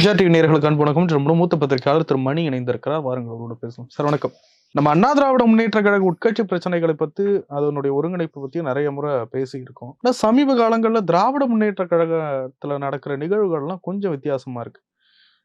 MGR TV நேர்களுக்கு அன்பு வணக்கம். ரொம்ப மூத்த பத்திரிகையாளர் திரு மணி இணைந்திருக்கிறார். வாருங்கள் அவரோட பேசுவோம். சார் வணக்கம். நம்ம அண்ணா திராவிட முன்னேற்ற கழக உட்கட்சி பிரச்சனைகளை பத்தி அதனுடைய ஒருங்கிணைப்பு பத்தி நிறைய முறை பேசியிருக்கோம். ஆனா சமீப காலங்களில் திராவிட முன்னேற்ற கழகத்துல நடக்கிற நிகழ்வுகள்லாம் கொஞ்சம் வித்தியாசமா இருக்கு.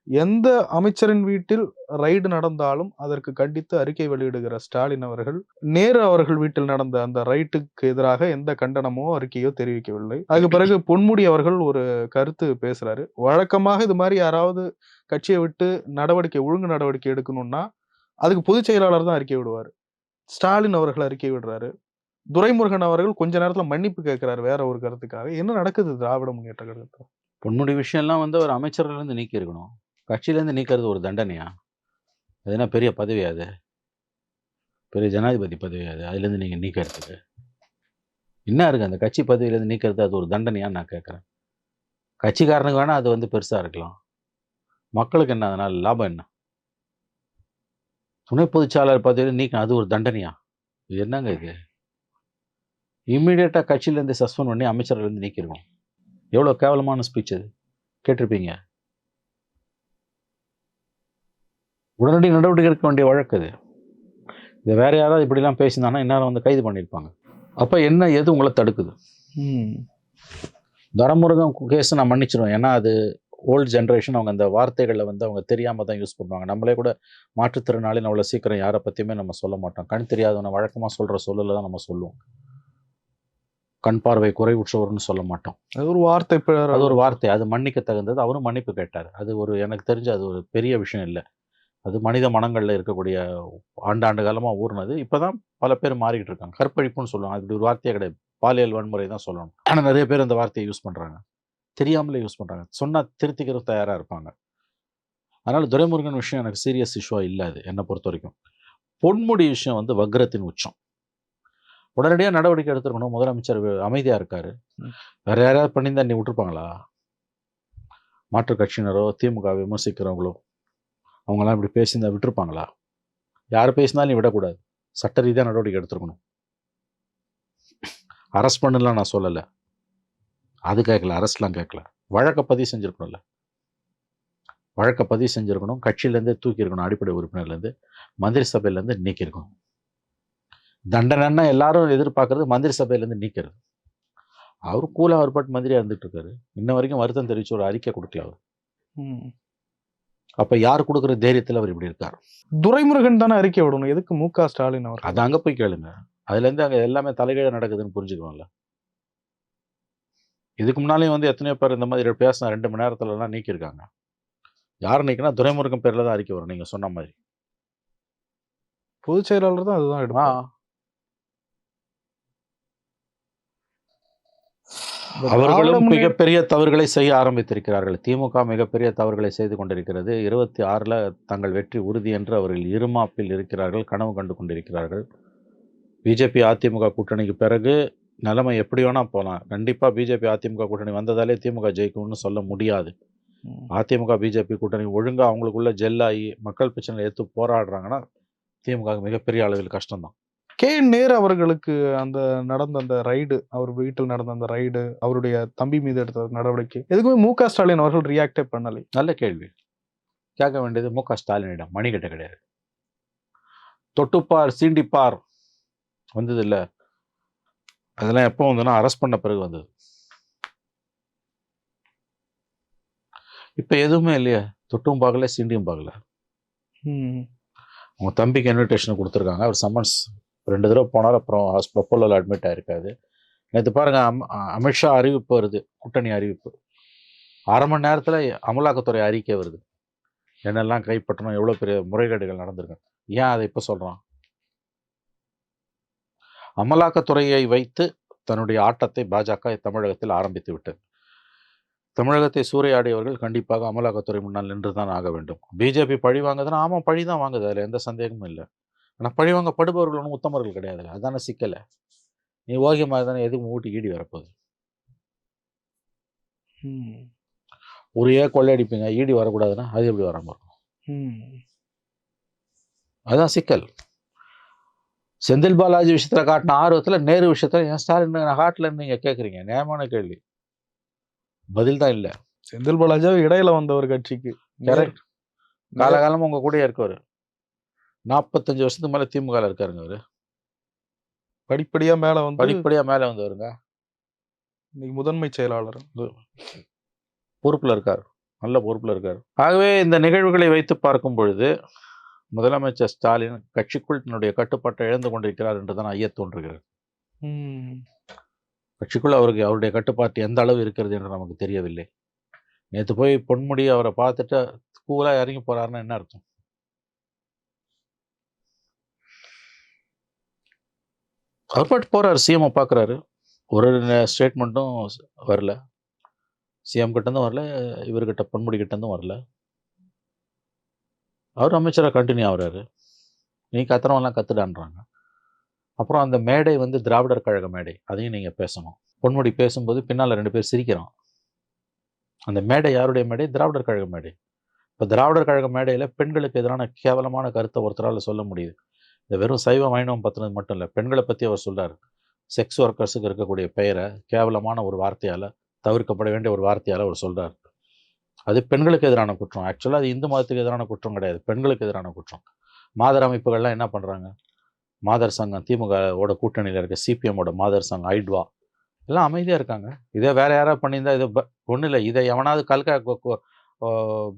எந்த அமைச்சரின் வீட்டில் ரைடு நடந்தாலும் அதற்கு கண்டித்து அறிக்கை வெளியிடுகிற ஸ்டாலின் அவர்கள் நேரு அவர்கள் வீட்டில் நடந்த அந்த ரைட்டுக்கு எதிராக எந்த கண்டனமோ அறிக்கையோ தெரிவிக்கவில்லை. அதுக்கு பிறகு பொன்முடி அவர்கள் ஒரு கருத்து பேசுறாரு. வழக்கமாக இது மாதிரி யாராவது கட்சியை விட்டு நடவடிக்கை ஒழுங்கு நடவடிக்கை எடுக்கணும்னா அதுக்கு பொதுச் செயலாளர் தான் அறிக்கை விடுவார். ஸ்டாலின் அவர்கள் அறிக்கை விடுறாரு. துரைமுருகன் அவர்கள் கொஞ்ச நேரத்தில் மன்னிப்பு கேட்கிறாரு வேற ஒரு கருத்துக்காக. என்ன நடக்குது திராவிட முன்னேற்ற கழகத்தில்? பொன்முடி விஷயம்லாம் வந்து ஒரு அமைச்சர்லேருந்து நீக்கி இருக்கணும் கட்சியிலேருந்து நீக்கிறது ஒரு தண்டனையா? எதுனா பெரிய பதவி அது? பெரிய ஜனாதிபதி பதவி அது? அதுலேருந்து நீங்கள் நீக்கிறதுக்கு. என்ன இருக்குது அந்த கட்சி பதவியிலேருந்து நீக்கிறது அது ஒரு தண்டனையான்னு நான் கேட்குறேன். கட்சிக்காரனுக்கு வேணால் அது வந்து பெருசாக இருக்கலாம். மக்களுக்கு என்ன அதனால் லாபம் என்ன? துணை பொதுச்சாளர் பதவியில் நீக்க அது ஒரு தண்டனையா? இது என்னங்க இது? இம்மீடியட்டாக கட்சியிலேருந்து சஸ்பெண்ட் பண்ணி அமைச்சர்லேருந்து நீக்கிடுவோம் எவ்வளோ கேவலமான ஸ்பீச் அது. கேட்டிருப்பீங்க. உடனடி நடவடிக்கை எடுக்க வேண்டிய வழக்கு அது. இதை வேற யாராவது இப்படிலாம் பேசியிருந்தாங்கன்னா இந்நேரம் வந்து கைது பண்ணியிருப்பாங்க. அப்போ என்ன எது உங்களை தடுக்குது? தரமுருகன் கேஸ் நான் மன்னிச்சிடுவேன் ஏன்னா அது ஓல்டு ஜென்ரேஷன் அவங்க அந்த வார்த்தைகளில் வந்து அவங்க தெரியாமல் தான் யூஸ் பண்ணுவாங்க. நம்மளே கூட மாற்றுத்திறனாளின்னு அவ்வளோ சீக்கிரம் யாரை பற்றியுமே நம்ம சொல்ல மாட்டோம். கண் தெரியாதவனை வழக்கமாக சொல்கிற சொல்லல தான் நம்ம சொல்லுவோம். கண் பார்வை குறைவுற்றவர்னு சொல்ல மாட்டோம். அது ஒரு வார்த்தை. அது ஒரு வார்த்தை. அது மன்னிக்க தகுந்தது அவரும் மன்னிப்பு கேட்டார். அது ஒரு எனக்கு தெரிஞ்சு அது ஒரு பெரிய விஷயம் இல்லை. அது மனித மனங்களில் இருக்கக்கூடிய ஆண்டாண்டு காலமாக ஊறினது. இப்போ தான் பல பேர் மாறிக்கிட்டு இருக்காங்க. கற்பழிப்புன்னு சொல்லுவாங்க. அது ஒரு வார்த்தையே கிடையாது. பாலியல் வன்முறை தான் சொல்லணும். ஆனால் நிறைய பேர் அந்த வார்த்தையை யூஸ் பண்ணுறாங்க தெரியாமலே யூஸ் பண்ணுறாங்க சொன்னால் திருத்திக்கிற தயாராக இருப்பாங்க. அதனால் துரைமுருகன் விஷயம் எனக்கு சீரியஸ் இஷ்யூவாக இல்லை அது என்னை பொறுத்த வரைக்கும். பொன்முடி விஷயம் வந்து வக்ரத்தின் உச்சம். உடனடியாக நடவடிக்கை எடுத்துருக்கணும். முதலமைச்சர் அமைதியாக இருக்காரு. வேற யாராவது பண்ணியிருந்தா நீ விட்டுருப்பாங்களா? மாற்றுக் கட்சியினரோ திமுக விமர்சிக்கிறவங்களோ அவங்களாம் இப்படி பேசியிருந்தா விட்டுருப்பாங்களா? யார் பேசினாலும் நீ விடக்கூடாது. சட்ட ரீதியாக நடவடிக்கை எடுத்துருக்கணும். அரெஸ்ட் பண்ணலாம் நான் சொல்லலை. அது கேட்கல அரெஸ்ட்லாம் கேட்கல. வழக்கை பதிவு செஞ்சுருக்கணும்ல. வழக்கை பதிவு செஞ்சுருக்கணும். கட்சியிலேருந்து தூக்கியிருக்கணும் அடிப்படை உறுப்பினர்லேருந்து. மந்திரி சபையிலேருந்து நீக்கியிருக்கணும். தண்டனைன்னா எல்லாரும் எதிர்பார்க்கறது மந்திரி சபையிலேருந்து நீக்கிறது. அவர் கூலாக ஒருபாட்டு பாட்டு மந்திரியாக இருந்துட்டு இருக்காரு. இன்ன வரைக்கும் வருத்தம் தெரிவித்து ஒரு அறிக்கை கொடுக்கல அவர். ம். அப்போ யார் கொடுக்குற தைரியத்தில் அவர் இப்படி இருக்கார்? துரைமுருகன் தானே அறிக்கை விடணும். எதுக்கு மு க. ஸ்டாலின் அவர் அது அங்கே போய் கேளுங்க. அதுலேருந்து அங்கே எல்லாமே தலைகீழ நடக்குதுன்னு புரிஞ்சுக்குவோம்ல. இதுக்கு முன்னாலேயும் வந்து எத்தனையோ பேர் இந்த மாதிரி பேசின ரெண்டு மணி நேரத்துலலாம் நீக்கியிருக்காங்க. யார் நீக்கினா துரைமுருகன் பேரில் தான் அறிக்கை வரும். நீங்கள் சொன்ன மாதிரி. பொதுச் செயலாளர் தான் அதுதான் ஆ எடுப்பார் இந்த திராவிட அவர்களும் மிகப்பெரிய தவறுகளை செய்ய ஆரம்பித்திருக்கிறார்கள். திமுக மிகப்பெரிய தவறுகளை செய்து கொண்டிருக்கிறது. இருபத்தி ஆறில் தங்கள் வெற்றி உறுதி என்று அவர்கள் இருமாப்பில் இருக்கிறார்கள் கனவு கண்டு கொண்டிருக்கிறார்கள். பிஜேபி அதிமுக கூட்டணிக்கு பிறகு நிலைமை எப்படி வேணா போகலாம் கண்டிப்பாக பிஜேபி அதிமுக கூட்டணி வந்ததாலே திமுக ஜெயிக்கும்னு சொல்ல முடியாது. அதிமுக பிஜேபி கூட்டணி ஒழுங்காக அவங்களுக்குள்ள ஜெல்லாகி மக்கள் பிரச்சனை எடுத்து போராடுறாங்கன்னா திமுக மிகப்பெரிய அளவில் கஷ்டம்தான். கே. நேரு அவர்களுக்கு அந்த நடந்த அந்த ரைடு அவர் வீட்டில் நடந்த அந்த ரைடு அவருடைய தம்பி மீது எடுத்த நடவடிக்கை எதுக்குமே மு க. ஸ்டாலின் அவர்கள் ரியாக்டே பண்ணலை. நல்ல கேள்வி. கேட்க வேண்டியது மு க. ஸ்டாலினிடம் மணிக்கிட்ட கிடையாது. தொட்டுப்பார் சீண்டிப்பார் வந்தது இல்ல அதெல்லாம் எப்போ வந்ததுன்னா அரெஸ்ட் பண்ண பிறகு வந்தது. இப்போ எதுவுமே இல்லையா. தொட்டும் பார்க்கல சீண்டியும் பார்க்கல. அவங்க தம்பிக்கு இன்விடேஷன் கொடுத்துருக்காங்க. அவர் சம்மன்ஸ் ரெண்டு தடவை போனார் அப்புறம் அப்போலோவில் அட்மிட் ஆயிருக்காது. நேற்று பாருங்க அம் அமித்ஷா அறிவிப்பு வருது கூட்டணி அறிவிப்பு. அரை மணி நேரத்தில் அமலாக்கத்துறை அறிக்கை வருது. என்னெல்லாம் கைப்பற்றணும் எவ்வளோ பெரிய முறைகேடுகள் நடந்திருக்கு. ஏன் அதை இப்போ சொல்கிறான் அமலாக்கத்துறையை வைத்து தன்னுடைய ஆட்டத்தை பாஜக தமிழகத்தில் ஆரம்பித்து விட்டது. தமிழகத்தை சூறையாடியவர்கள் கண்டிப்பாக அமலாக்கத்துறை முன்னால் நின்று தான் ஆக வேண்டும். பிஜேபி பழி வாங்குதுன்னா ஆமாம் பழி தான் வாங்குது. அதில் எந்த சந்தேகமும் இல்லை. ஆனால் பழி வாங்கப்படுபவர்கள் ஒன்றும் உத்தமர்கள் கிடையாது அதான சிக்கலை. நீ ஓகே மாதிரி தானே எதுவும் ஊட்டி ஈடி வரப்போகுது? ம். ஒரு கொள்ளையடிப்பீங்க ஈடி வரக்கூடாதுன்னா அது எப்படி வராமல் இருக்கும்? ம். அதுதான் சிக்கல். செந்தில் பாலாஜி விஷயத்தில் காட்டின ஆர்வத்தில் நேரு விஷயத்தில் ஏன் ஸ்டாலின் நான் காட்டலன்னு நீங்கள் கேட்குறீங்க நியாயமான கேள்வி. பதில் தான் இல்லை. செந்தில் பாலாஜி இடையில வந்த ஒரு கட்சிக்கு. Correct. காலகாலமா உங்க கூடயே இருக்கவர். நாற்பத்தஞ்சு வருஷத்துக்கு மேல திமுக ல இருக்காருங்க அவரு. படிப்படியா மேல வந்து படிப்படியா மேல வந்தவருங்க இன்னைக்கு முதன்மை செயலாளர். பொறுப்புல இருக்கார். நல்ல பொறுப்புல இருக்கார். ஆகவே இந்த நிகழ்வுகளை வைத்து பார்க்கும் பொழுது முதலமைச்சர் ஸ்டாலின் கட்சிக்குள் தன்னுடைய கட்டுப்பாட்டை இழந்து கொண்டிருக்கிறார் என்றுதான் ஐய தோன்றுகிறது. ம். கட்சிக்குள் அவருக்கு அவருடைய கட்டுப்பாட்டு எந்த அளவு இருக்கிறது என்று நமக்கு தெரியவில்லை. நேற்று போய் பொன்முடி அவரை பார்த்துட்டு கூலா இறங்கி போறாருன்னா என்ன அர்த்தம்? அவர் பாட்டு போறாரு சிஎம் பார்க்குறாரு ஒரு ஸ்டேட்மெண்ட்டும் வரல. சிஎம் கிட்டேருந்தும் வரல இவர்கிட்ட பொன்முடி கிட்டேருந்தும் வரல. அவர் அமைச்சராக கண்டினியூ ஆகுறாரு. நீ கத்துறவெல்லாம் கத்துடான்றாங்க. அப்புறம் அந்த மேடை வந்து திராவிடர் கழக மேடை அதையும் நீங்கள் பேசணும். பொன்முடி பேசும்போது பின்னால் ரெண்டு பேர் சிரிக்கிறான். அந்த மேடை யாருடைய மேடை? திராவிடர் கழக மேடை. இப்போ திராவிடர் கழக மேடையில் பெண்களுக்கு எதிரான கேவலமான கருத்தை ஒருத்தரால் சொல்ல முடியுது. இந்த வெறும் சைவ மைனவம் பற்றினது மட்டும் இல்லை பெண்களை பற்றி அவர் சொல்கிறார் செக்ஸ் ஒர்க்கர்ஸுக்கு இருக்கக்கூடிய பெயரை கேவலமான ஒரு வார்த்தையால் தவிர்க்கப்பட வேண்டிய ஒரு வார்த்தையால் அவர் சொல்கிறார் அது பெண்களுக்கு எதிரான குற்றம். ஆக்சுவலாக அது இந்து மதத்துக்கு எதிரான குற்றம் கிடையாது. பெண்களுக்கு எதிரான குற்றம். மாதர் அமைப்புகள்லாம் என்ன பண்ணுறாங்க மாதர் சங்கம் திமுகவோட கூட்டணியில் இருக்க சிபிஎம்மோட மாதர் சங்கம் ஐட்வா எல்லாம் அமைதியாக இருக்காங்க. இதே வேற யாராவது பண்ணியிருந்தா இதை ஒன்றும் இல்லை. இதை எவனாவது கல்கா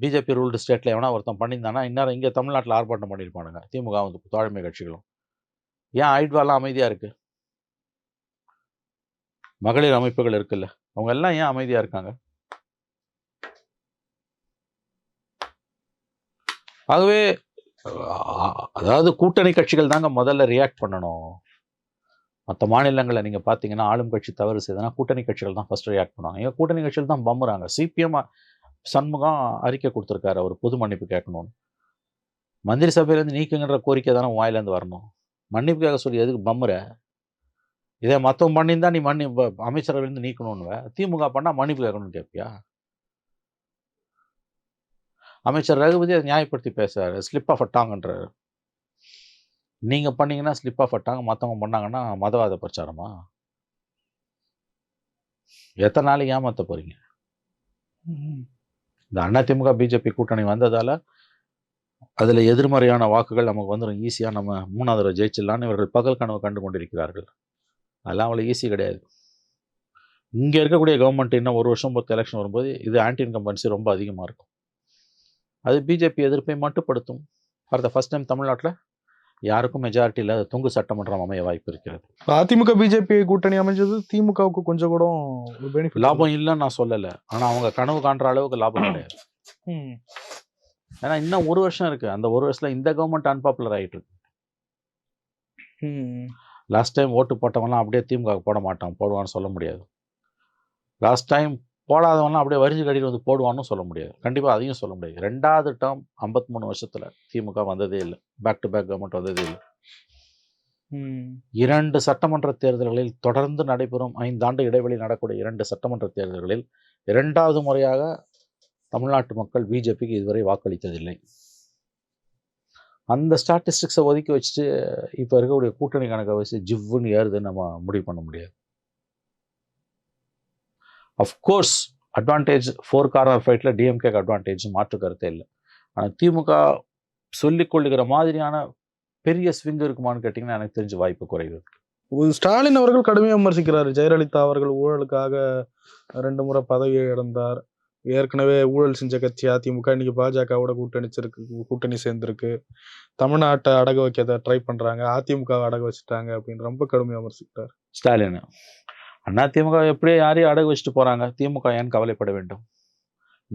பிஜேபி ரூல்டு ஸ்டேட்டில் எவனா ஒருத்தன் பண்ணியிருந்தானா இந்நேரம் இங்கே தமிழ்நாட்டில் ஆர்ப்பாட்டம் பண்ணியிருப்பானுங்க திமுக வந்து தோழமை கட்சிகளும். ஏன் ஐட்வாலாம் அமைதியாக இருக்கு? மகளிர் அமைப்புகள் இருக்குல்ல அவங்க எல்லாம் ஏன் அமைதியாக இருக்காங்க? ஆகவே அதாவது கூட்டணி கட்சிகள் தாங்க முதல்ல ரியாக்ட் பண்ணணும். மற்ற மாநிலங்களில் நீங்கள் பார்த்தீங்கன்னா ஆளும் கட்சி தவறு செய்தனா கூட்டணி கட்சிகள் தான் ஃபஸ்ட் ரியாக்ட் பண்ணுவாங்க. ஏன் கூட்டணி கட்சிகள் தான் பம்புறாங்க. சிபிஎம் சண்முகம் அறிக்கை கொடுத்துருக்காரு. அவர் பொது மன்னிப்பு கேட்கணும்னு. மந்திரி சபையிலேருந்து நீக்குங்கிற கோரிக்கை தானே வாயிலேருந்து வரணும். மன்னிப்பு கேட்க சொல்லி எதுக்கு பம்முற? இதே மற்றவங்க பண்ணியிருந்தா நீ மன்னி அமைச்சரவையிலேருந்து நீக்கணும்னுவ. திமுக பண்ணால் மன்னிப்பு கேட்கணும்னு கேட்பியா அமைச்சர் ரகுபதி அதை நியாயப்படுத்தி பேசுறாரு. ஸ்லிப் ஆஃப் அட்டாங்கன்றாரு நீங்கள் பண்ணீங்கன்னா ஸ்லிப் ஆஃப் அட்டாங்க மற்றவங்க பண்ணாங்கன்னா மதவாத பிரச்சாரமா? எத்தனை நாளைக்கு ஏமாற்ற போகிறீங்க இந்த அதிமுக பிஜேபி கூட்டணி வந்ததால் அதில் எதிர்மறையான வாக்குகள் நமக்கு வந்துடும் ஈஸியாக நம்ம மூணாவது தடவை ஜெயிச்சிடலான்னு இவர்கள் பகல் கனவு கண்டு கொண்டிருக்கிறார்கள். அதெல்லாம் அவ்வளோ ஈஸி கிடையாது. இங்கே இருக்கக்கூடிய கவர்மெண்ட் இன்னும் ஒரு வருஷம் பொறுத்த எலெக்ஷன் வரும்போது இது ஆன்டி இன்கம்பன்சி ரொம்ப அதிகமாக இருக்கும். அது பிஜேபி எதிர்ப்பை மட்டுப்படுத்தும். ஃபார் த ஃபஸ்ட் டைம் தமிழ்நாட்டில் யாருக்கும் மெஜாரிட்டி இல்லாத தொங்கு சட்டமன்றம் அமைய வாய்ப்பு இருக்கிறது. அதிமுக பிஜேபி கூட்டணி அமைஞ்சது திமுகவுக்கு கொஞ்சம் கூட பெனிஃபிட் லாபம் இல்லைன்னு நான் சொல்லலை. ஆனா அவங்க கனவு காண்ற அளவுக்கு லாபம் கிடையாது. ஏன்னா இன்னும் ஒரு வருஷம் இருக்கு. அந்த ஒரு வருஷத்துல இந்த கவர்மெண்ட் அன்பாப்புலர் ஆயிட்டு இருக்கு. லாஸ்ட் டைம் ஓட்டு போட்டவன்லாம் அப்படியே திமுக போட மாட்டான். போடுவான்னு சொல்ல முடியாது. லாஸ்ட் டைம் போடாதவன்லாம் அப்படியே வரிஞ்சு கட்டிட்டு வந்து போடுவான்னு சொல்ல முடியாது. கண்டிப்பாக அதையும் சொல்ல முடியாது. ரெண்டாவது டேர்ம் ஐம்பத்தி மூணு வருஷத்தில் திமுக வந்ததே இல்லை. பேக் டு பேக் கவர்மெண்ட் வந்ததே இல்லை. இரண்டு சட்டமன்ற தேர்தல்களில் தொடர்ந்து நடைபெறும் ஐந்தாண்டு இடைவெளி நடக்கூடிய இரண்டு சட்டமன்ற தேர்தல்களில் இரண்டாவது முறையாக தமிழ்நாட்டு மக்கள் பிஜேபிக்கு இதுவரை வாக்களித்ததில்லை. அந்த ஸ்டாட்டிஸ்டிக்ஸை ஒதுக்கி வச்சுட்டு இப்போ இருக்கக்கூடிய கூட்டணி கணக்கை வச்சு ஜிவ்வுன்னு ஏறுதுன்னு நம்ம முடிவு பண்ண முடியாது. Of course advantage four corner ஃபைட்டில் டிஎம்கேக்கு அட்வான்டேஜ் மாற்று கருத்தே இல்லை. ஆனால் திமுக சொல்லிக் கொள்ளுகிற மாதிரியான பெரிய ஸ்விங் இருக்குமான்னு கேட்டிங்கன்னா எனக்கு தெரிஞ்ச வாய்ப்பு குறைவு ஸ்டாலின் அவர்கள் கடுமையாக விமர்சிக்கிறாரு. ஜெயலலிதா அவர்கள் ஊழலுக்காக ரெண்டு முறை பதவியை இழந்தார். ஏற்கனவே ஊழல் செஞ்ச கட்சி அதிமுக இன்னைக்கு பாஜகவோட கூட்டணிச்சிருக்கு கூட்டணி சேர்ந்திருக்கு. தமிழ்நாட்டை அடக வைக்க ட்ரை பண்றாங்க. அதிமுக அடக வச்சுட்டாங்க அப்படின்னு ரொம்ப கடுமையாக விமர்சிக்கிறார். ஸ்டாலின். அண்ணா திமுக எப்படியோ யாரையும் அடகு வச்சுட்டு போகிறாங்க திமுக ஏன் கவலைப்பட வேண்டும்?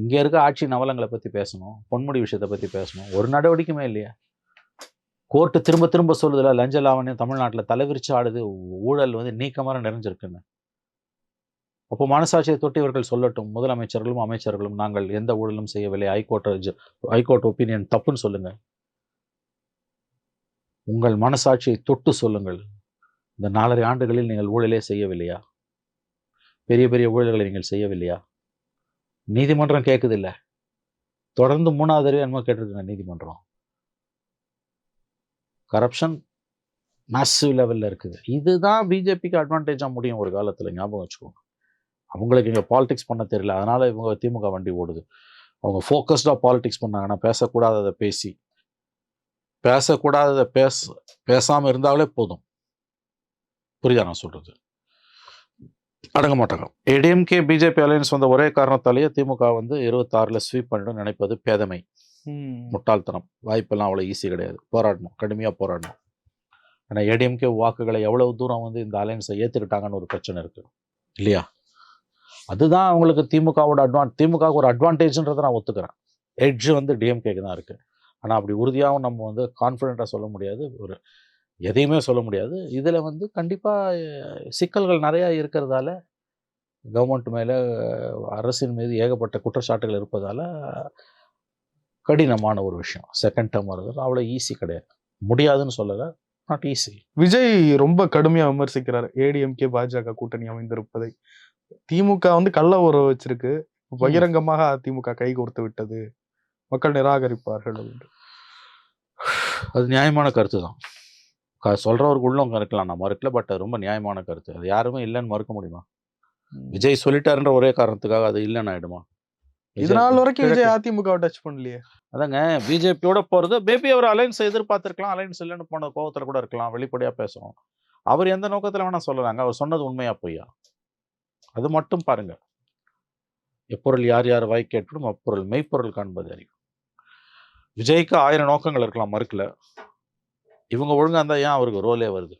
இங்கே இருக்க ஆட்சி நவலங்களை பற்றி பேசணும் பொன்முடி விஷயத்தை பற்றி பேசணும். ஒரு நடவடிக்கையுமே இல்லையா. கோர்ட்டு திரும்ப திரும்ப சொல்லுதுல லஞ்ச லாவணியம் தமிழ்நாட்டில் தலைவிரிச்சு ஆடுது ஊழல் வந்து நீக்கமாக நிறைஞ்சிருக்குன்னு. அப்போ மனசாட்சியை தொட்டு இவர்கள் சொல்லட்டும் முதலமைச்சர்களும் அமைச்சர்களும் நாங்கள் எந்த ஊழலும் செய்யவில்லை. ஹைகோர்ட் ஹைகோர்ட் ஒப்பீனியன் தப்புன்னு சொல்லுங்கள் உங்கள் மனசாட்சியை தொட்டு சொல்லுங்கள். இந்த நாலரை ஆண்டுகளில் நீங்கள் ஊழலே செய்யவில்லையா? பெரிய பெரிய ஊழல்களை நீங்கள் செய்யவில்லையா? நீதிமன்றம் கேட்குது இல்லை தொடர்ந்து மூணாவது தடவை என்னமோ கேட்டிருக்குங்க நீதிமன்றம். கரப்ஷன் மேசிவ் லெவலில் இருக்குது. இதுதான் பிஜேபிக்கு அட்வான்டேஜாக முடியும் ஒரு காலத்தில் ஞாபகம் வச்சுக்கோங்க. அவங்களுக்கு இங்கே பாலிடிக்ஸ் பண்ண தெரியல. அதனால் இவங்க திமுக வண்டி ஓடுது. அவங்க ஃபோக்கஸ்டாக பாலிடிக்ஸ் பண்ணாங்கன்னா பேசக்கூடாததை பேசி பேசக்கூடாததை பேச பேசாமல் இருந்தாலே போதும். புரியுதா நான் சொல்கிறது அடங்க மாட்டாங்க. ஏடிஎம்கே பிஜேபி அலையன்ஸ் வந்த ஒரே காரணத்தாலேயே திமுக வந்து இருபத்தாறில் ஸ்வீப் பண்ணிடும் நினைப்பது பேதமை. முட்டாள்தனம். வாய்ப்பெல்லாம் அவ்வளோ ஈஸி கிடையாது. போராடணும். கடுமையாக போராடணும். ஏன்னா ஏடிஎம்கே வாக்குகளை எவ்வளவு தூரம் வந்து இந்த அலையன்ஸை ஏற்றுக்கிட்டாங்கன்னு ஒரு பிரச்சனை இருக்குது இல்லையா? அதுதான் அவங்களுக்கு திமுகவோட அட்வான் திமுகவுக்கு ஒரு அட்வான்டேஜ்ன்றதை நான் ஒத்துக்கிறேன். எட்ஜ் வந்து டிஎம்கேக்கு தான் இருக்குது ஆனால் அப்படி உறுதியாகவும் நம்ம வந்து கான்ஃபிடெண்ட்டாக சொல்ல முடியாது. ஒரு எதையுமே சொல்ல முடியாது. இதில் வந்து கண்டிப்பாக சிக்கல்கள் நிறையா இருக்கிறதால கவர்மெண்ட் மேலே அரசின் மீது ஏகப்பட்ட குற்றச்சாட்டுகள் இருப்பதால கடினமான ஒரு விஷயம். செகண்ட் டேர்ம் வருது. அவ்வளோ ஈஸி கிடையாது. முடியாதுன்னு சொல்லலை. நாட் ஈஸி விஜய் ரொம்ப கடுமையா விமர்சிக்கிறார். ஏடிஎம்கே பாஜக கூட்டணி அமைந்திருப்பதை. திமுக வந்து கள்ள உறவு வச்சிருக்கு. பகிரங்கமாக அதிமுக கை கோர்த்து விட்டது. மக்கள் நிராகரிப்பார்கள் என்று. அது நியாயமான கருத்து தான் சொல்கிறவருக்கு உள்ளவங்க இருக்கலாம். நான் மறுக்கல பட் அது ரொம்ப நியாயமான கருத்து. அது யாருமே இல்லைன்னு மறுக்க முடியுமா? விஜய் சொல்லிட்டாருன்ற ஒரே காரணத்துக்காக அது இல்லைன்னு ஆயிடுமா? இது நாள் வரைக்கும் விஜய் அதிமுக டச் பண்ணலையே. அதாங்க பிஜேபியோட போகிறது மேபி அவர் அலைன்ஸ் எதிர்பார்த்திருக்கலாம் அலைன்ஸ் இல்லைன்னு போன கோவத்தில் கூட இருக்கலாம் வெளிப்படையாக பேசுவோம். அவர் எந்த நோக்கத்தில் வேணால் சொல்லலாங்க. அவர் சொன்னது உண்மையா பொய்யா? அது மட்டும் பாருங்க. எப்பொருள் யார் யார் வாய் கேட்டும் அப்பொருள் மெய்ப்பொருள் காண்பது அறிவு. விஜய்க்கு ஆயிரம் நோக்கங்கள் இருக்கலாம் மறுக்கல. இவங்க ஒழுங்கா இருந்தா ஏன் அவருக்கு ரோலே வருது.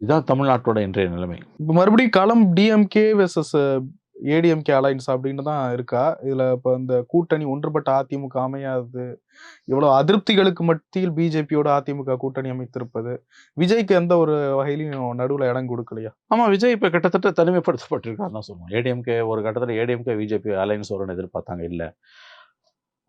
இதுதான் தமிழ்நாட்டோட இன்றைய நிலைமை. இப்ப மறுபடியும் களம் டிஎம்கே வெர்சஸ் ஏடிஎம்கே அலைன்ஸ் அப்படின்னு தான் இருக்கா? இதுல இப்ப இந்த கூட்டணி ஒன்றுபட்ட அதிமுக அமையாது. இவ்வளவு அதிருப்திகளுக்கு மத்தியில் பிஜேபியோட அதிமுக கூட்டணி அமைத்திருப்பது. விஜய்க்கு எந்த ஒரு வகையிலையும் நடுவுல இடம் கொடுக்கலையா? ஆமா விஜய் இப்ப கிட்டத்தட்ட தனிமைப்படுத்தப்பட்டிருக்காருன்னு தான் சொல்லுவோம். ஏடிஎம்கே ஒரு கட்டத்தில் ஏடிஎம்கே பிஜேபி அலைன்ஸ் வரும்னு எதிர்பார்த்தாங்க. இல்லை.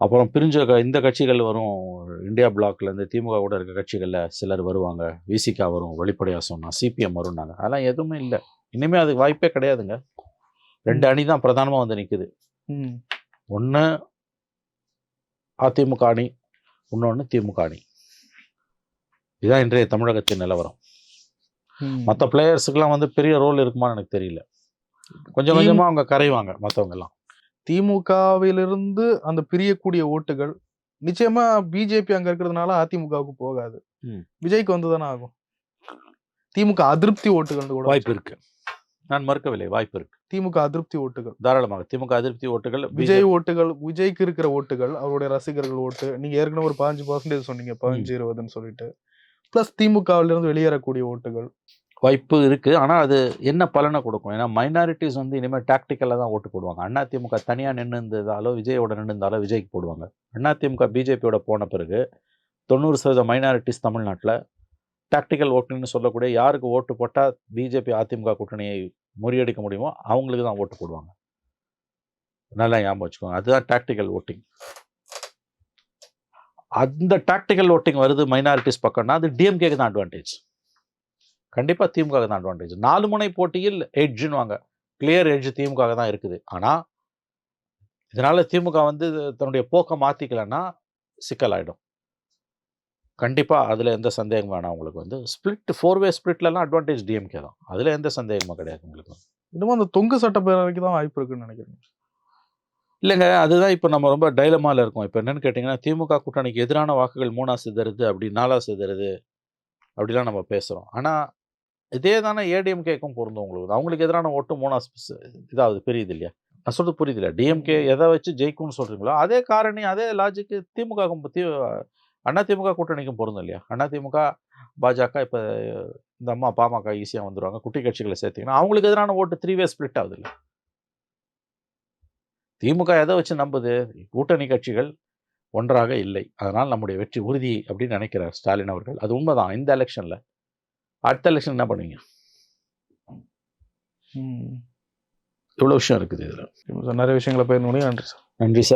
அப்புறம் பிரிஞ்ச க- இந்த கட்சிகள் வரும். இந்தியா பிளாக்ல இருந்து திமுக கூட இருக்க கட்சிகள்ல சிலர் வருவாங்க. விசிகா வரும். வெளிப்படையா சொன்னா சிபிஎம் வரும்னாங்க. அதெல்லாம் எதுவுமே இல்லை. இனிமே அதுக்கு வாய்ப்பே கிடையாதுங்க. ரெண்டு அணி தான் பிரதானமா வந்து நிக்குது. ம். ஒன்று அதிமுக அணி இன்னொன்று திமுக அணி. இதுதான் இன்றைய தமிழகத்தின் நிலவரம். மற்ற பிளேயர்ஸுக்கெல்லாம் வந்து பெரிய ரோல் இருக்குமான்னு எனக்கு தெரியல. கொஞ்சம் திமு- கொஞ்சமா அவங்க கரைவாங்க மற்றவங்க எல்லாம் திமுகவிலிருந்து அந்த பிரியக்கூடிய ஓட்டுகள் நிச்சயமா பிஜேபி அங்க இருக்கிறதுனால அதிமுகவுக்கு போகாது. விஜய்க்கு வந்துதானே ஆகும். திமுக அதிருப்தி ஓட்டுகள் கூட வாய்ப்பு இருக்கு. நான் மறுக்கவில்லை வாய்ப்பு இருக்கு. திமுக அதிருப்தி ஓட்டுகள். தாராளமாக திமுக அதிருப்தி ஓட்டுகள் விஜய் ஓட்டுகள் விஜய்க்கு இருக்கிற ஓட்டுகள் அவருடைய ரசிகர்கள் ஓட்டு நீங்க ஏற்கனவே ஒரு பதினஞ்சு பர்சன்டேஜ் சொன்னீங்க பதினஞ்சு இருபதுன்னு சொல்லிட்டு. பிளஸ் திமுகவில இருந்து வெளியேறக்கூடிய ஓட்டுகள். வாய்ப்பு இருக்குது ஆனால் அது என்ன பலனை கொடுக்கும்? ஏன்னா மைனாரிட்டிஸ் வந்து இனிமேல் டாக்டிக்கலாக தான் ஓட்டு போடுவாங்க. அண்ணா திமுக தனியாக நின்று இருந்ததாலோ விஜயோட நின்று இருந்தாலோ விஜய்க்கு போடுவாங்க. அண்ணா திமுக பிஜேபியோட போன பிறகு தொண்ணூறு சதவீத மைனாரிட்டிஸ் தமிழ்நாட்டில் டாக்டிக்கல் ஓட்டுன்னு சொல்லக்கூடிய யாருக்கு ஓட்டு போட்டால் பிஜேபி அதிமுக கூட்டணியை முறியடிக்க முடியுமோ அவங்களுக்கு தான் ஓட்டு போடுவாங்க. நல்லா ஞாபகம் வச்சுக்கோங்க. அதுதான் டாக்டிக்கல் ஓட்டிங் அந்த டாக்டிக்கல் ஓட்டிங் வருது மைனாரிட்டிஸ் பக்கம்னா அது டிஎம்கேக்கு தான் அட்வான்டேஜ் கண்டிப்பாக திமுக தான் அட்வான்டேஜ் நாலு முனை போட்டியில் எட்ஜுன்னு வாங்க கிளியர் எட்ஜ் திமுக தான் இருக்குது. ஆனால் இதனால திமுக வந்து தன்னுடைய போக்கை மாற்றிக்கலன்னா சிக்கலாயிடும் கண்டிப்பாக அதில் எந்த சந்தேகம் வேணாம் உங்களுக்கு வந்து. ஸ்பிளிட் ஃபோர் வே ஸ்பிளிட்லலாம் அட்வான்டேஜ் டிஎம்கே தான். அதில் எந்த சந்தேகமும் கிடையாது உங்களுக்கு இன்னமும் அந்த தொங்கு சட்டப்பேரவைக்கு தான் வாய்ப்பு இருக்குன்னு நினைக்கிறேன் இல்லைங்க அதுதான் இப்போ நம்ம ரொம்ப டைலமால இருக்கோம். இப்போ என்னன்னு கேட்டிங்கன்னா திமுக கூட்டணிக்கு எதிரான வாக்குகள் மூணா சிதறுது அப்படி நாலா சிதறுது அப்படிலாம் நம்ம பேசுகிறோம் ஆனால் இதே தானே ஏடிஎம்கேக்கும் பொருந்தும் உங்களுக்கு. அவங்களுக்கு எதிரான ஓட்டு மூணா ஸ்- இதாவது பெரியது இல்லையா? நான் சொல்றது புரியுது இல்லையா? டிஎம்கே எதை வச்சு ஜெயிக்கும்னு சொல்கிறீங்களோ அதே காரணி அதே லாஜிக்கு திமுகவுக்கும் தி அண்ணா திமுக கூட்டணிக்கும் பொருந்தும் இல்லையா? அண்ணா திமுக பாஜக இப்போ இந்த அம்மா பாமக ஈஸியாக வந்துடுவாங்க குட்டி கட்சிகளை சேர்த்தீங்கன்னா அவங்களுக்கு எதிரான ஓட்டு த்ரீ வே ஸ்பிளிட் ஆகுது இல்லை திமுக எதை வச்சு நம்புது? கூட்டணி கட்சிகள் ஒன்றாக இல்லை. அதனால் நம்முடைய வெற்றி உறுதி அப்படின்னு நினைக்கிறார் ஸ்டாலின் அவர்கள். அது உண்மைதான். இந்த எலெக்ஷன்ல அடுத்த எலெக்ஷன் என்ன பண்ணுவீங்க? ம். இவ்வளோ விஷயம் இருக்குது இதில். நிறைய விஷயங்களை பயிர் நன்றி சார். நன்றி சார்.